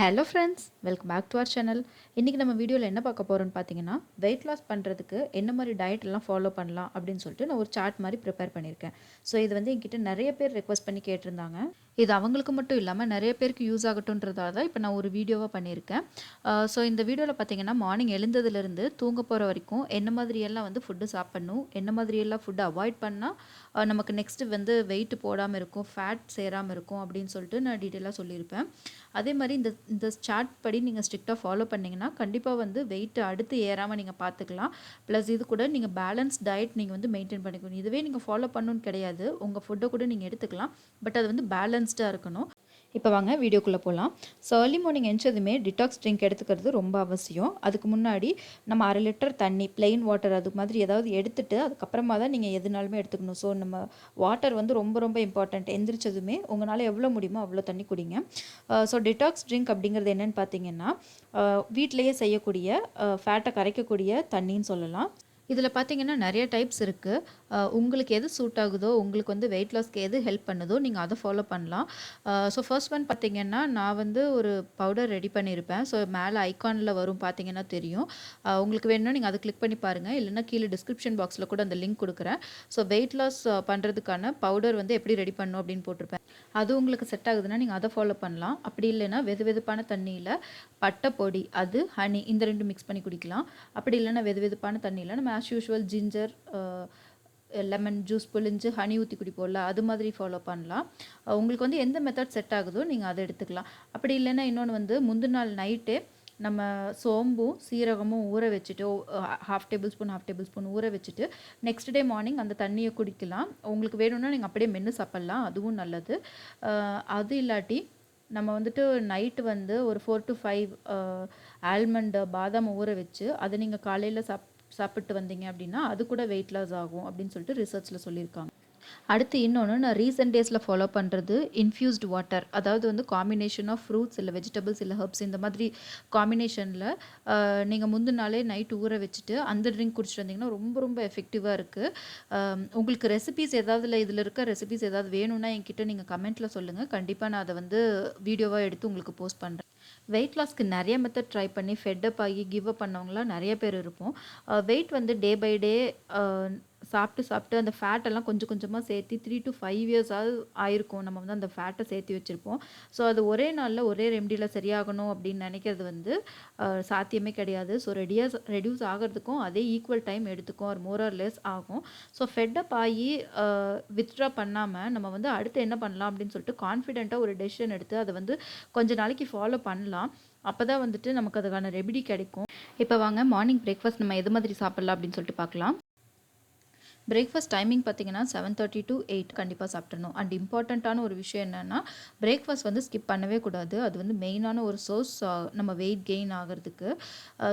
Hello friends welcome back to our channel இன்றைக்கி நம்ம வீடியோவில் என்ன பார்க்க போகிறோம்னு பார்த்தீங்கன்னா வெயிட் லாஸ் பண்ணுறதுக்கு என்ன மாதிரி டயட் எல்லாம் ஃபாலோ பண்ணலாம் அப்படின்னு சொல்லிட்டு நான் ஒரு சார்ட் மாதிரி ப்ரிப்பேர் பண்ணியிருக்கேன். ஸோ இது வந்து என்கிட்ட நிறைய பேர் ரெக்வஸ்ட் பண்ணி கேட்டிருந்தாங்க. இது அவங்களுக்கு மட்டும் இல்லாமல் நிறைய பேருக்கு யூஸ் ஆகட்டும்ன்றதால தான் இப்போ நான் ஒரு வீடியோவாக பண்ணியிருக்கேன். ஸோ இந்த வீடியோவில் பார்த்தீங்கன்னா மார்னிங் எழுந்ததுலேருந்து தூங்க போகிற வரைக்கும் என்ன மாதிரியெல்லாம் வந்து ஃபுட்டு சாப்பிட்ணும் என்ன மாதிரியெல்லாம் ஃபுட்டு அவாய்ட் பண்ணால் நமக்கு நெக்ஸ்ட்டு வந்து வெயிட் போடாமல் இருக்கும் ஃபேட் சேராமல் இருக்கும் அப்படின்னு சொல்லிட்டு நான் டீட்டெயிலாக சொல்லியிருப்பேன். அதே மாதிரி இந்த இந்த சார்ட் படி நீங்கள் ஸ்ட்ரிக்டாக ஃபாலோ பண்ணிங்கன்னா கண்டிப்பாக வந்து வெயிட் அடுத்து ஏறாமல் நீங்கள் பார்த்துக்கலாம் ப்ளஸ் இது கூட நீங்கள் பேலன்ஸ் டயட் நீங்கள் வந்து மெயின்டைன் பண்ணிக்கணும். இதுவே நீங்கள் ஃபாலோ பண்ணணும்னு கிடையாது. உங்கள் ஃபுட்டை கூட நீங்கள் எடுத்துக்கலாம். பட் அது வந்து பேலன்ஸ் பேலன்ஸ்டாக இருக்கணும். இப்போ வாங்க வீடியோக்குள்ளே போகலாம் ஸோ ஏர்லி மார்னிங் எஞ்சதுமே டிடாக்ஸ் ட்ரிங்க் எடுத்துக்கிறது ரொம்ப அவசியம். அதுக்கு முன்னாடி நம்ம அரை லிட்டர் தண்ணி பிளெயின் வாட்டர் அது மாதிரி ஏதாவது எடுத்துகிட்டு அதுக்கப்புறமா தான் நீங்கள் எதுனாலுமே எடுத்துக்கணும். ஸோ நம்ம வாட்டர் வந்து ரொம்ப ரொம்ப இம்பார்ட்டண்ட் எந்திரிச்சதுமே உங்களால் எவ்வளோ முடியுமோ அவ்வளோ தண்ணி குடிங்க. ஸோ டிடாக்ஸ் ட்ரிங்க் அப்படிங்கிறது என்னென்னு பார்த்தீங்கன்னா வீட்டிலையே செய்யக்கூடிய ஃபேட்டை கரைக்கக்கூடிய தண்ணின்னு சொல்லலாம். இதில் பார்த்தீங்கன்னா நிறைய டைப்ஸ் இருக்குது உங்களுக்கு எது சூட் ஆகுதோ உங்களுக்கு வந்து வெயிட் லாஸ்க்கு எது ஹெல்ப் பண்ணுதோ நீங்கள் அதை ஃபாலோ பண்ணலாம். ஸோ ஃபர்ஸ்ட் ஒன் பார்த்தீங்கன்னா நான் வந்து ஒரு பவுடர் ரெடி பண்ணியிருப்பேன். ஸோ மேலே ஐக்கானில் வரும் பார்த்தீங்கன்னா தெரியும். உங்களுக்கு வேணும்னா நீங்கள் அதை கிளிக் பண்ணி பாருங்கள் இல்லைன்னா கீழே டிஸ்கிரிப்ஷன் பாக்ஸில் கூட அந்த லிங்க் கொடுக்குறேன். ஸோ வெயிட் லாஸ் பண்ணுறதுக்கான பவுடர் வந்து எப்படி ரெடி பண்ணணும் அப்படின்னு போட்டிருப்பேன். அது உங்களுக்கு செட் ஆகுதுன்னா நீங்கள் அதை ஃபாலோ பண்ணலாம். அப்படி இல்லைன்னா வெது வெதுப்பான தண்ணியில் பட்டை பொடி அது ஹனி இந்த ரெண்டு மிக்ஸ் பண்ணி குடிக்கலாம். அப்படி இல்லைன்னா வெது வெதுப்பான தண்ணியில் நம்ம as usual ginger lemon juice புழிஞ்சு ஹனி ஊற்றி குடிப்போம்ல அது மாதிரி ஃபாலோ பண்ணலாம். உங்களுக்கு வந்து எந்த மெத்தட் செட் ஆகுதோ நீங்கள் அதை எடுத்துக்கலாம். அப்படி இல்லைன்னா இன்னொன்று வந்து முந்தின நாள் நைட்டே நம்ம சோம்பும் சீரகமும் ஊற வச்சுட்டு half tablespoon half tablespoon ஊற வச்சுட்டு நெக்ஸ்ட் டே மார்னிங் அந்த தண்ணியை குடிக்கலாம். உங்களுக்கு வேணும்னா நீங்கள் அப்படியே மென்று சாப்பிட்லாம் அதுவும் நல்லது. அது இல்லாட்டி நம்ம வந்துட்டு நைட்டு வந்து ஒரு ஃபோர் டு ஃபைவ் ஆல்மண்டு பாதாம் ஊற வச்சு அதை நீங்கள் காலையில் சாப் சாப்பிட்டு வந்தீங்க அப்படின்னா அது கூட வெயிட் லாஸ் ஆகும் அப்படின்னு சொல்லிட்டு ரிசர்ச்சில் சொல்லியிருக்காங்க. அடுத்து இன்னொன்று நான் ரீசெண்ட் டேஸில் ஃபாலோ பண்ணுறது இன்ஃப்யூஸ்டு வாட்டர் அதாவது வந்து காம்பினேஷன் ஆஃப் ஃப்ரூட்ஸ் இல்லை வெஜிடபிள்ஸ் இல்லை ஹர்ப்ஸ் இந்த மாதிரி காம்பினேஷனில் நீங்கள் முந்தின நாளே நைட் ஊற வச்சுட்டு அந்த ட்ரிங்க் குடிச்சிட்டு வந்தீங்கன்னா ரொம்ப ரொம்ப எஃபெக்டிவாக இருக்குது உங்களுக்கு ரெசிபிஸ் ஏதாவது இல்லை இதில் இருக்க ரெசிபிஸ் ஏதாவது வேணும்னா என்கிட்ட நீங்கள் கமெண்ட்டில் சொல்லுங்கள் கண்டிப்பாக நான் அதை வந்து வீடியோவாக எடுத்து உங்களுக்கு போஸ்ட் பண்ணுறேன் வெயிட் லாஸ்க்கு நிறைய மெத்தட் ட்ரை பண்ணி ஃபெட்டப் ஆகி கிவ் அப் பண்ணவங்களாம் நிறைய பேர் இருப்போம். வெயிட் வந்து டே பை டே சாப்பிட்டு சாப்பிட்டு அந்த ஃபேட்டெல்லாம் கொஞ்சம் கொஞ்சமாக சேர்த்து த்ரீ டு ஃபைவ் இயர்ஸாவது ஆயிருக்கும். நம்ம வந்து அந்த ஃபேட்டை சேர்த்து வச்சுருப்போம். ஸோ அது ஒரே நாளில் ஒரே ரெமடியில் சரியாகணும் அப்படின்னு நினைக்கிறது வந்து சாத்தியமே கிடையாது. ஸோ ரெடியாக ரெடியூஸ் ஆகிறதுக்கும் அதே ஈக்குவல் டைம் எடுத்துக்கும். ஒரு மோர் ஆர் லெஸ் ஆகும். ஸோ ஃபெட்டப் ஆகி வித்ட்ரா பண்ணாமல் நம்ம வந்து அடுத்து என்ன பண்ணலாம் அப்படின்னு சொல்லிட்டு கான்ஃபிடென்ட்டாக ஒரு டெசிஷன் எடுத்து அதை வந்து கொஞ்ச நாளைக்கு ஃபாலோ பண்ணலாம். அப்போ தான் வந்துட்டு நமக்கு அதுக்கான ரெமிடி கிடைக்கும். இப்போ வாங்க மார்னிங் பிரேக்ஃபாஸ்ட் நம்ம எது மாதிரி சாப்பிட்லாம் அப்படின்னு சொல்லிட்டு பார்க்கலாம். பிரேக்ஃபாஸ்ட் டைமிங் பார்த்தீங்கன்னா செவன் தேர்ட்டி டு எயிட் கண்டிப்பாக சாப்பிட்றணும் அண்ட் இம்பார்ட்டண்ட்டான ஒரு விஷயம் என்னென்னா பிரேக்ஃபாஸ்ட் வந்து ஸ்கிப் பண்ணவே கூடாது. அது வந்து மெயினான ஒரு சோர்ஸ் நம்ம வெயிட் கெயின் ஆகிறதுக்கு.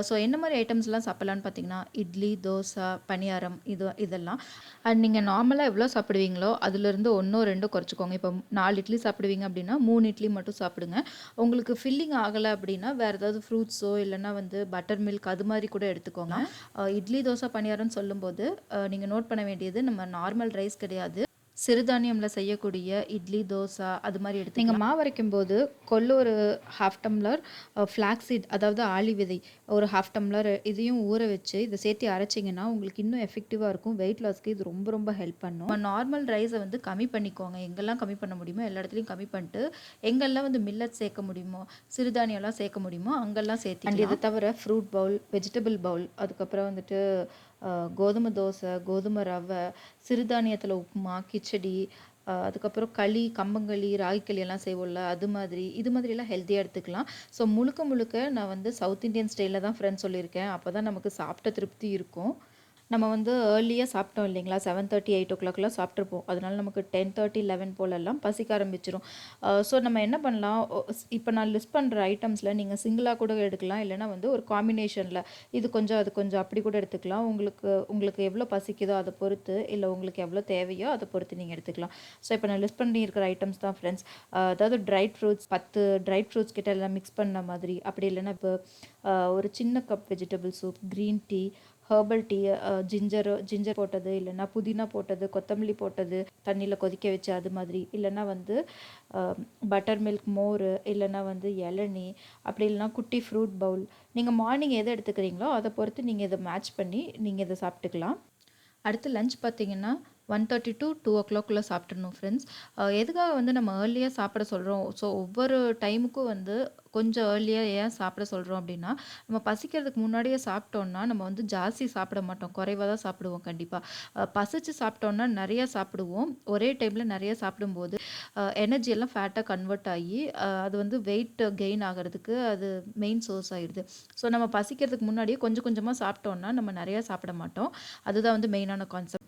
ஸோ என்ன மாதிரி ஐட்டம்ஸ்லாம் சாப்பிட்லான்னு பார்த்தீங்கன்னா இட்லி தோசை பணியாரம் இது இதெல்லாம். அண்ட் நீங்கள் நார்மலாக எவ்வளோ சாப்பிடுவீங்களோ அதுலேருந்து ஒன்றோ ரெண்டோ குறைச்சிக்கோங்க. இப்போ நாலு இட்லி சாப்பிடுவீங்க அப்படின்னா மூணு இட்லி மட்டும் சாப்பிடுங்க. உங்களுக்கு ஃபில்லிங் ஆகலை அப்படின்னா வேறு ஏதாவது ஃப்ரூட்ஸோ இல்லைன்னா வந்து பட்டர் மில்க் அது மாதிரி கூட எடுத்துக்கோங்க. இட்லி தோசை பணியாரம்னு சொல்லும்போது நீங்கள் நோட் பண்ண வேண்டியது. நம்ம நார்மல் ரைஸ் கிடையாது. சிறுதானியமில் செய்யக்கூடிய இட்லி தோசை அது மாதிரி எடுத்து நீங்கள் மாவு அரைக்கும் போது கொள்ளு ஒரு ஹாஃப் டம்ளர் ஃப்ளாக்ஸீட் அதாவது ஆளி விதை ஒரு ஹாஃப் டம்ளர் இதையும் ஊற வச்சு இதை சேர்த்து அரைச்சிங்கன்னா உங்களுக்கு இன்னும் எஃபெக்டிவாக இருக்கும். வெயிட் லாஸ்க்கு இது ரொம்ப ரொம்ப ஹெல்ப் பண்ணும். நார்மல் ரைஸை வந்து கம்மி பண்ணிக்கோங்க. எங்கெல்லாம் கம்மி பண்ண முடியுமோ எல்லா இடத்துலையும் கம்மி பண்ணிட்டு எங்கெல்லாம் வந்து மில்லட் சேர்க்க முடியுமோ சிறுதானியம்லாம் சேர்க்க முடியுமோ அங்கெல்லாம் சேர்த்து அண்ட் இதை தவிர ஃப்ரூட் பவுல் வெஜிடபிள் பவுல் அதுக்கப்புறம் வந்துட்டு கோதுமை தோசை கோதுமை ரவை சிறுதானியத்தில் உப்புமா கிச்சடி அதுக்கப்புறம் களி கம்பங்களி ராகிக்களி எல்லாம் செய்வோம்ல அது மாதிரி இது மாதிரிலாம் ஹெல்த்தியாக எடுத்துக்கலாம். ஸோ முழுக்க முழுக்க நான் வந்து சவுத் இந்தியன் ஸ்டைலில் தான் ஃப்ரெண்ட்ஸ் சொல்லியிருக்கேன். அப்போ தான் நமக்கு சாப்பிட்ட திருப்தி இருக்கும். நம்ம வந்து ஏர்லியாக சாப்பிட்டோம் இல்லைங்களா? செவன் தேர்ட்டி எயிட் ஓ கிளாக்லாம் சாப்பிட்ருப்போம் அதனால நமக்கு டென் தேர்ட்டி லெவன் போலெல்லாம் பசிக்க ஆரம்பிச்சிடும் ஸோ நம்ம என்ன பண்ணலாம்? இப்போ நான் லிஸ்ட் பண்ணுற ஐட்டம்ஸில் நீங்கள் சிங்கிளாக கூட எடுக்கலாம். இல்லைனா வந்து ஒரு காம்பினேஷனில் இது கொஞ்சம் அது கொஞ்சம் அப்படி கூட எடுத்துக்கலாம். உங்களுக்கு உங்களுக்கு எவ்வளோ பசிக்குதோ அதை பொறுத்து இல்லை உங்களுக்கு எவ்வளோ தேவையோ அதை பொறுத்து நீங்கள் எடுத்துக்கலாம். ஸோ இப்போ நான் லிஸ்ட் பண்ணியிருக்கிற ஐட்டம்ஸ் தான் ஃப்ரெண்ட்ஸ் அதாவது ட்ரை ஃப்ரூட்ஸ் பத்து ட்ரை ஃப்ரூட்ஸ் கிட்ட எல்லாம் மிக்ஸ் பண்ண மாதிரி. அப்படி இல்லைன்னா இப்போ ஒரு சின்ன cup vegetable soup green tea herbal tea ginger ginger போட்டது இல்லைன்னா புதினா போட்டது கொத்தமல்லி போட்டது தண்ணியில் கொதிக்க வச்சு அது மாதிரி. இல்லைன்னா வந்து பட்டர் மில்க் மோர் இல்லைன்னா வந்து இளநீ அப்படி இல்லைன்னா குட்டி ஃப்ரூட் பவுல் நீங்கள் மார்னிங் எதை எடுத்துக்கிறீங்களோ அதை பொறுத்து நீங்கள் இதை மேட்ச் பண்ணி நீங்கள் இதை சாப்பிட்டுக்கலாம். அடுத்து லஞ்ச் பார்த்தீங்கன்னா ஒன் தேர்ட்டி டு டூ ஓ கிளாக்குள்ளே சாப்பிட்றணும் ஃப்ரெண்ட்ஸ் எதுக்காக வந்து நம்ம ஏர்லியாக சாப்பிட சொல்கிறோம் ஸோ ஒவ்வொரு டைமுக்கும் வந்து கொஞ்சம் ஏர்லியாக ஏன் சாப்பிட சொல்கிறோம் அப்படின்னா நம்ம பசிக்கிறதுக்கு முன்னாடியே சாப்பிட்டோன்னா நம்ம வந்து ஜாஸ்தி சாப்பிட மாட்டோம். குறைவாக தான் சாப்பிடுவோம் கண்டிப்பாக பசிச்சு சாப்பிட்டோன்னா நிறைய சாப்பிடுவோம். ஒரே டைமில் நிறைய சாப்பிடும்போது எனர்ஜி எல்லாம் ஃபேட்டாக கன்வெர்ட் ஆகி அது வந்து வெயிட் கெயின் ஆகிறதுக்கு அது மெயின் சோர்ஸ் ஆகிடுது ஸோ நம்ம பசிக்கிறதுக்கு முன்னாடியே கொஞ்சம் கொஞ்சமாக சாப்பிட்டோன்னா நம்ம நிறையா சாப்பிட மாட்டோம். அதுதான் வந்து மெயினான கான்செப்ட்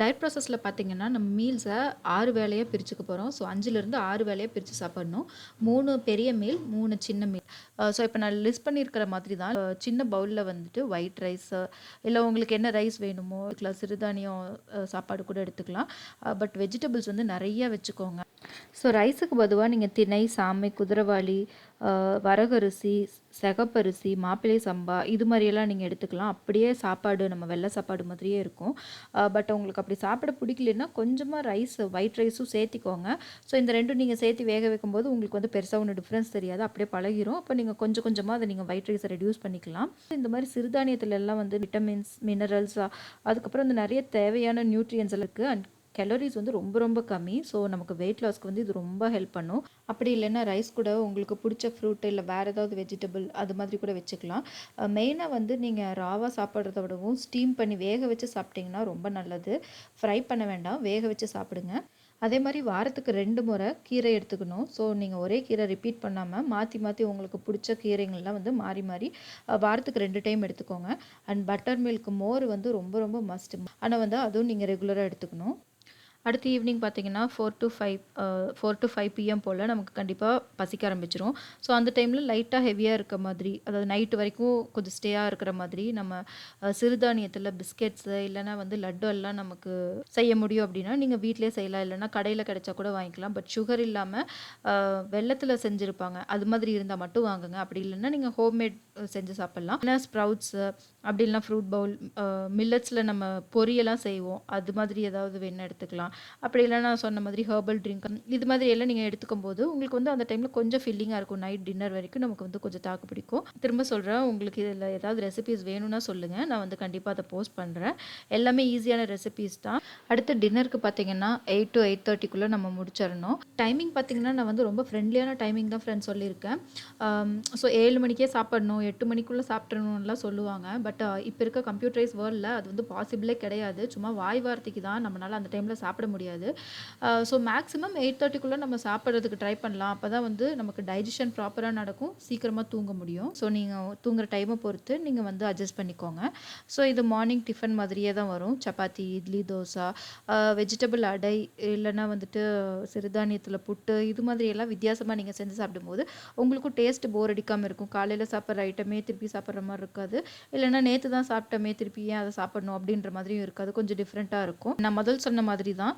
டயட் ப்ராசஸில் பார்த்தீங்கன்னா நம்ம மீல்ஸை ஆறு வேலையாக பிரிச்சுக்க போகிறோம் ஸோ அஞ்சுலேருந்து ஆறு வேலையாக பிரித்து சாப்பிடணும். மூணு பெரிய மீல் மூணு சின்ன மீல் ஸோ இப்போ நான் லிஸ்ட் பண்ணியிருக்கிற மாதிரி தான் சின்ன பவுலில் வந்துட்டு ஒயிட் ரைஸ் இல்லை உங்களுக்கு என்ன ரைஸ் வேணுமோ இல்லை சிறுதானியம் சாப்பாடு கூட எடுத்துக்கலாம். பட் வெஜிடபிள்ஸ் வந்து நிறைய வச்சுக்கோங்க. ஸோ ரைஸுக்கு பொதுவாக நீங்கள் திணை சாமை குதிரவாளி வரகரிசி சிகப்பரிசி மாப்பிள்ளை சம்பா இது மாதிரியெல்லாம் நீங்கள் எடுத்துக்கலாம். அப்படியே சாப்பாடு நம்ம வெள்ளை சாப்பாடு மாதிரியே இருக்கும். பட் உங்களுக்கு அப்படி சாப்பிட பிடிக்கலன்னா கொஞ்சமாக ரைஸ் ஒயிட் ரைஸும் சேர்த்திக்கோங்க. ஸோ இந்த ரெண்டும் நீங்கள் சேர்த்து வேக வைக்கும்போது உங்களுக்கு வந்து பெருசாக ஒன்று டிஃப்ரென்ஸ் தெரியாது. அப்படியே பழகிரும். அப்போ நீங்கள் கொஞ்சம் கொஞ்சமாக அதை நீங்கள் ஒயிட் ரைஸை ரெடியூஸ் பண்ணிக்கலாம். இந்த மாதிரி சிறுதானியத்துல எல்லாம் வந்து விட்டமின்ஸ் மினரல்ஸ் அதுக்கப்புறம் வந்து நிறைய தேவையான நியூட்ரியன்ஸ் இருக்குது அண்ட் கலோரிஸ் வந்து ரொம்ப ரொம்ப கம்மி. ஸோ நமக்கு வெயிட் லாஸ்க்கு வந்து இது ரொம்ப ஹெல்ப் பண்ணும். அப்படி இல்லைன்னா ரைஸ் கூட உங்களுக்கு பிடிச்ச ஃப்ரூட் இல்லை வேறு ஏதாவது வெஜிடபிள் அது மாதிரி கூட வச்சுக்கலாம். மெயினாக வந்து நீங்கள் ராவாக சாப்பிட்றத விடவும் ஸ்டீம் பண்ணி வேக வச்சு சாப்பிட்டிங்கன்னா ரொம்ப நல்லது. ஃப்ரை பண்ண வேண்டாம். வேக வச்சு சாப்பிடுங்க. அதே மாதிரி வாரத்துக்கு ரெண்டு முறை கீரை எடுத்துக்கணும். ஸோ நீங்கள் ஒரே கீரை ரிப்பீட் பண்ணாமல் மாற்றி மாற்றி உங்களுக்கு பிடிச்ச கீரைங்கள்லாம் வந்து மாறி மாறி வாரத்துக்கு ரெண்டு டைம் எடுத்துக்கோங்க. அண்ட் பட்டர் மில்க் மோர் வந்து ரொம்ப ரொம்ப மஸ்ட் ஆனால் வந்து அதுவும் நீங்கள் ரெகுலராக எடுத்துக்கணும். அடுத்து ஈவினிங் பார்த்தீங்கன்னா four to five four to five PM போல் நமக்கு கண்டிப்பாக பசிக்க ஆரம்பிச்சிரும். ஸோ அந்த டைமில் லைட்டாக ஹெவியாக இருக்க மாதிரி அதாவது நைட்டு வரைக்கும் கொஞ்சம் ஸ்டேயாக இருக்கிற மாதிரி நம்ம சிறுதானியத்தில் பிஸ்கெட்ஸு இல்லைனா வந்து லட்டு எல்லாம் நமக்கு செய்ய முடியும் அப்படின்னா நீங்கள் வீட்டிலே செய்யலாம். இல்லைனா கடையில் கிடைச்சா கூட வாங்கிக்கலாம். பட் சுகர் இல்லாமல் வெள்ளத்தில் செஞ்சுருப்பாங்க. அது மாதிரி இருந்தால் மட்டும் வாங்குங்க. அப்படி இல்லைன்னா நீங்கள் ஹோம்மேட் செஞ்சு சாப்பிட்லாம். ஏன்னா ஸ்ப்ரவுட்ஸு அப்படி இல்லைனா ஃப்ரூட் பவுல் மில்லட்ஸில் நம்ம பொரியெல்லாம் செய்வோம். அது மாதிரி ஏதாவது வேணால் எடுத்துக்கலாம். அப்படி இல்லைன்னா நான் சொன்ன மாதிரி ஹெர்பல் ட்ரிங்க் இது மாதிரி எல்லாம் நீங்கள் எடுத்துக்கும் போது உங்களுக்கு வந்து அந்த டைமில் கொஞ்சம் ஃபில்லிங்காக இருக்கும். நைட் டின்னர் வரைக்கும் நமக்கு வந்து கொஞ்சம் தாக்கு பிடிக்கும். திரும்ப சொல்கிறேன் உங்களுக்கு இதில் ஏதாவது ரெசிபிஸ் வேணும்னா சொல்லுங்கள் நான் வந்து கண்டிப்பாக அதை போஸ்ட் பண்ணுறேன் எல்லாமே ஈஸியான ரெசிபிஸ் தான். அடுத்து டின்னருக்கு பார்த்தீங்கன்னா எயிட் டு எயிட் தேர்ட்டிக்குள்ளே நம்ம முடிச்சிடணும். டைமிங் பார்த்தீங்கன்னா நான் வந்து ரொம்ப ஃப்ரெண்ட்லியான டைமிங் தான் ஃப்ரெண்ட்ஸ் சொல்லியிருக்கேன். ஸோ ஏழு மணிக்கே சாப்பிடணும் எட்டு மணிக்குள்ளே சாப்பிட்றணும்லாம் சொல்லுவாங்க. பட் இப்போ இருக்க கம்ப்யூட்டரைஸ் வேர்ல்டில் அது வந்து பாசிபிளே கிடையாது. சும்மா வாய் வார்த்தைக்கு தான் நம்மளால் அந்த டைமில் சாப்பிட முடியாது. ஸோ மேக்ஸிமம் எயிட் தேர்ட்டிக்குள்ளே நம்ம சாப்பிட்றதுக்கு ட்ரை பண்ணலாம். அப்போ தான் வந்து நமக்கு டைஜஷன் ப்ராப்பராக நடக்கும். சீக்கிரமாக தூங்க முடியும். ஸோ நீங்கள் தூங்குற டைமை பொறுத்து நீங்கள் வந்து அட்ஜஸ்ட் பண்ணிக்கோங்க. ஸோ இது மார்னிங் டிஃபன் மாதிரியே தான் வரும். சப்பாத்தி இட்லி தோசை வெஜிடபிள் அடை இல்லைன்னா வந்துட்டு சிறுதானியத்தில் புட்டு இது மாதிரியெல்லாம் வித்தியாசமாக நீங்கள் செஞ்சு சாப்பிடும்போது உங்களுக்கும் டேஸ்ட் போர் அடிக்காமல் இருக்கும். காலையில் சாப்பிட்ற ஐட்டமே திருப்பி சாப்பிட்ற மாதிரி இருக்காது. இல்லைன்னா நேற்று தான் சாப்பிட்டோமே திருப்பி ஏன் அதை சாப்பிடணும் அப்படின்ற மாதிரியும் இருக்காது. கொஞ்சம் டிஃப்ரெண்ட்டாக இருக்கும். நான் முதல் சொன்ன மாதிரி தான்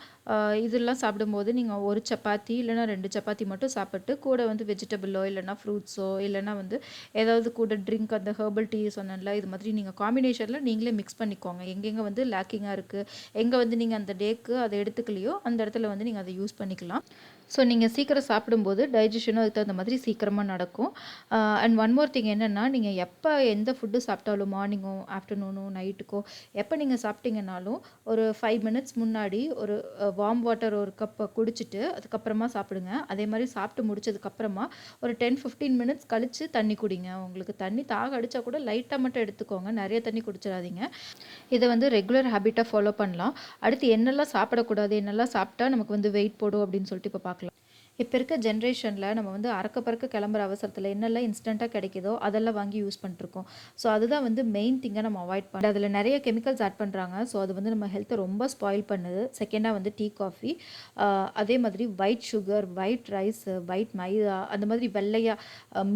இதெல்லாம் சாப்பிடும்போது நீங்கள் ஒரு சப்பாத்தி இல்லைன்னா ரெண்டு சப்பாத்தி மட்டும் சாப்பிட்டு கூட வந்து வெஜிடபிளோ இல்லைன்னா ஃப்ரூட்ஸோ இல்லைன்னா வந்து ஏதாவது கூட ட்ரிங்க் அந்த ஹெர்பல் டீ சொன்னல இது மாதிரி நீங்கள் காம்பினேஷனில் நீங்களே மிக்ஸ் பண்ணிக்கோங்க. எங்கெங்கே வந்து லேக்கிங்காக இருக்குது எங்கே வந்து நீங்கள் அந்த டேக்கு அதை எடுத்துக்கலையோ அந்த இடத்துல வந்து நீங்கள் அதை யூஸ் பண்ணிக்கலாம். ஸோ நீங்கள் சீக்கிரம் சாப்பிடும்போது டைஜஷனும் அதுக்கு தகுந்த மாதிரி சீக்கிரமாக நடக்கும். அண்ட் ஒன் மோர் திங் என்னென்னா நீங்கள் எப்போ எந்த ஃபுட்டு சாப்பிட்டாலும் மார்னிங்கோ ஆஃப்டர்நூனோ நைட்டுக்கோ எப்போ நீங்கள் சாப்பிட்டீங்கன்னாலும் ஒரு ஃபைவ் மினிட்ஸ் முன்னாடி ஒரு வார்ம் வாட்டர் ஒரு கப்பை குடிச்சிட்டு அதுக்கப்புறமா சாப்பிடுங்க. அதே மாதிரி சாப்பிட்டு முடிச்சதுக்கப்புறமா ஒரு டென் ஃபிஃப்டீன் மினிட்ஸ் கழித்து தண்ணி குடிங்க. உங்களுக்கு தண்ணி தாக அடித்தா கூட லைட்டாக மட்டும் எடுத்துக்கோங்க. நிறைய தண்ணி குடிச்சிடாதீங்க. இதை வந்து ரெகுலர் ஹேபிட்டாக ஃபாலோ பண்ணலாம். அடுத்து என்னெல்லாம் சாப்பிடக்கூடாது என்னெல்லாம் சாப்பிட்டா நமக்கு வந்து வெயிட் போடும் அப்படின்னு சொல்லிட்டு இப்போ பார்க்கலாம். இப்போ இருக்க ஜென்ரேஷனில் நம்ம வந்து அறக்க பறக்க கிளம்புற அவசரத்தில் என்னெல்லாம் இன்ஸ்டண்ட்டாக கிடைக்குதோ அதெல்லாம் வாங்கி யூஸ் பண்ணிட்டுருக்கோம். ஸோ அதுதான் வந்து மெயின் திங்கை நம்ம அவாய்ட் பண்ண அதில் நிறைய கெமிக்கல்ஸ் ஆட் பண்ணுறாங்க ஸோ அது வந்து நம்ம ஹெல்த்தை ரொம்ப ஸ்பாயில் பண்ணுது. செகண்டாக வந்து டீ காஃபி அதே மாதிரி white sugar white rice white maida அந்த மாதிரி வெள்ளையா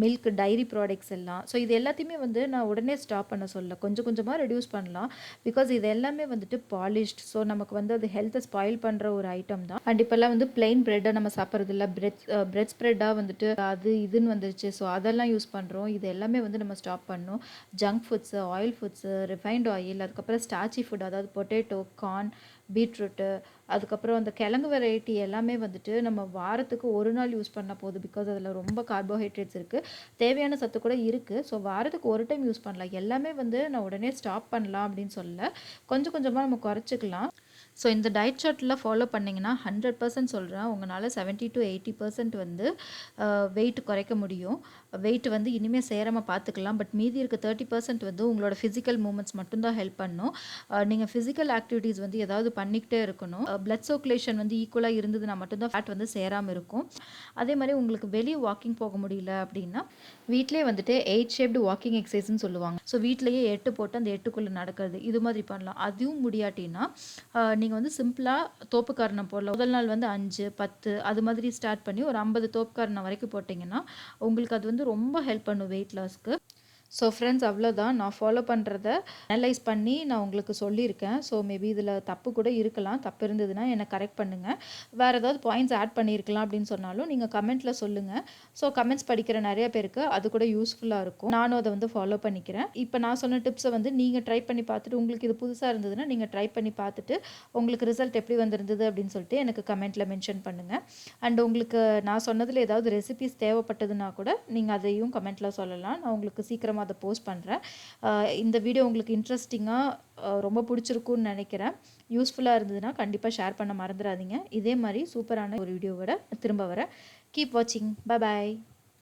மில்க் டைரி ப்ராடக்ட்ஸ் எல்லாம். ஸோ இது எல்லாத்தையுமே வந்து நான் உடனே ஸ்டாப் பண்ண சொல்ல கொஞ்சம் கொஞ்சமாக ரெடியூஸ் பண்ணலாம். பிகாஸ் இது எல்லாமே வந்துட்டு பாலிஷ்ட் ஸோ நமக்கு வந்து அது ஹெல்த்தை ஸ்பாயில் பண்ணுற ஒரு ஐட்டம் தான். அண்ட் இப்போல்லாம் வந்து பிளெயின் ப்ரெட்டை நம்ம சாப்பிட்றது இல்லை பிரெட் பிரெட் ஸ்ப்ரெட்டாக வந்துட்டு அது இதுன்னு வந்துருச்சு. ஸோ அதெல்லாம் யூஸ் பண்ணுறோம் இது எல்லாமே வந்து நம்ம ஸ்டாப் பண்ணணும் junk foods oil foods refined oil அதுக்கப்புறம் ஸ்டாச்சி ஃபுட் அதாவது பொட்டேட்டோ கார்ன் பீட்ரூட்டு அதுக்கப்புறம் அந்த கிழங்கு வெரைட்டி எல்லாமே வந்துட்டு நம்ம வாரத்துக்கு ஒரு நாள் யூஸ் பண்ணால் போதும் பிகாஸ் அதில் ரொம்ப கார்போஹைட்ரேட்ஸ் இருக்குது தேவையான சத்து கூட இருக்குது ஸோ வாரத்துக்கு ஒரு டைம் யூஸ் பண்ணலாம். எல்லாமே வந்து நான் உடனே ஸ்டாப் பண்ணலாம் அப்படின்னு சொல்ல கொஞ்சம் கொஞ்சமாக நம்ம குறைச்சிக்கலாம். ஸோ இந்த டயட் சார்ட்டில் ஃபாலோ பண்ணிங்கன்னா ஹண்ட்ரட் பர்சன்ட் சொல்கிறேன் உங்களால் செவன்ட்டி டு எயிட்டி பர்சன்ட் வந்து வெயிட் குறைக்க முடியும். வெயிட் வந்து இனிமேல் சேராமல் பார்த்துக்கலாம் பட் மீதி இருக்க தேர்ட்டி பர்சன்ட் வந்து உங்களோட ஃபிசிக்கல் மூமெண்ட்ஸ் மட்டும்தான் ஹெல்ப் பண்ணும். நீங்கள் ஃபிசிக்கல் ஆக்டிவிட்டீஸ் வந்து ஏதாவது பண்ணிக்கிட்டே இருக்கணும். பிளட் சர்க்குலேஷன் வந்து ஈக்குவலாக இருந்ததுன்னா மட்டும்தான் ஃபேட் வந்து சேராமல் இருக்கும். அதே மாதிரி உங்களுக்கு வெளியே வாக்கிங் போக முடியல அப்படின்னா வீட்டிலே வந்துட்டு எயிட் ஷேப்டு வாக்கிங் எக்ஸசைஸ்னு சொல்லுவாங்க. ஸோ வீட்லேயே எட்டு போட்டு அந்த எட்டுக்குள்ளே நடக்கிறது இது மாதிரி பண்ணலாம். அதுவும் முடியாட்டின்னா நீங்கள் வந்து சிம்பிளாக தோப்புக்காரணம் போடலாம். முதல் நாள் வந்து அஞ்சு பத்து அது மாதிரி ஸ்டார்ட் பண்ணி ஒரு ஐம்பது தோப்புக்காரணம் வரைக்கும் போட்டிங்கன்னா உங்களுக்கு அது வந்து ரொம்ப ஹெல்ப் பண்ணும் வெயிட் லாஸ்க்கு ஸோ ஃப்ரெண்ட்ஸ் அவ்வளோதான் நான் ஃபாலோ பண்ணுறத அனலைஸ் பண்ணி நான் உங்களுக்கு சொல்லியிருக்கேன். ஸோ மேபி இதில் தப்பு கூட இருக்கலாம். தப்பு இருந்ததுன்னா என்னை கரெக்ட் பண்ணுங்கள் வேறு ஏதாவது பாயிண்ட்ஸ் ஆட் பண்ணியிருக்கலாம் அப்படின்னு சொன்னாலும் நீங்கள் கமெண்ட்டில் சொல்லுங்கள் ஸோ கமெண்ட்ஸ் படிக்கிற நிறைய பேருக்கு அது கூட யூஸ்ஃபுல்லாக இருக்கும். நானும் அதை வந்து ஃபாலோ பண்ணிக்கிறேன். இப்போ நான் சொன்ன டிப்ஸை வந்து நீங்கள் ட்ரை பண்ணி பார்த்துட்டு உங்களுக்கு இது புதுசாக இருந்ததுன்னா நீங்கள் ட்ரை பண்ணி பார்த்துட்டு உங்களுக்கு ரிசல்ட் எப்படி வந்திருந்தது அப்படின்னு சொல்லிட்டு எனக்கு கமெண்ட்டில் மென்ஷன் பண்ணுங்கள் அண்ட் உங்களுக்கு நான் சொன்னதில் ஏதாவது ரெசிபிஸ் தேவைப்பட்டதுன்னா கூட நீங்கள் அதையும் கமெண்ட்டில் சொல்லலாம். நான் உங்களுக்கு சீக்கிரமாக அதை போஸ்ட் பண்ணுறேன் இந்த வீடியோ உங்களுக்கு இன்ட்ரெஸ்டிங்காக ரொம்ப பிடிச்சிருக்குன்னு நினைக்கிறேன். யூஸ்ஃபுல்லாக இருந்ததுன்னா கண்டிப்பாக ஷேர் பண்ண மறந்துடாதீங்க. இதே மாதிரி சூப்பரான ஒரு வீடியோவோட திரும்ப வரேன். கீப் வாட்சிங் பாய்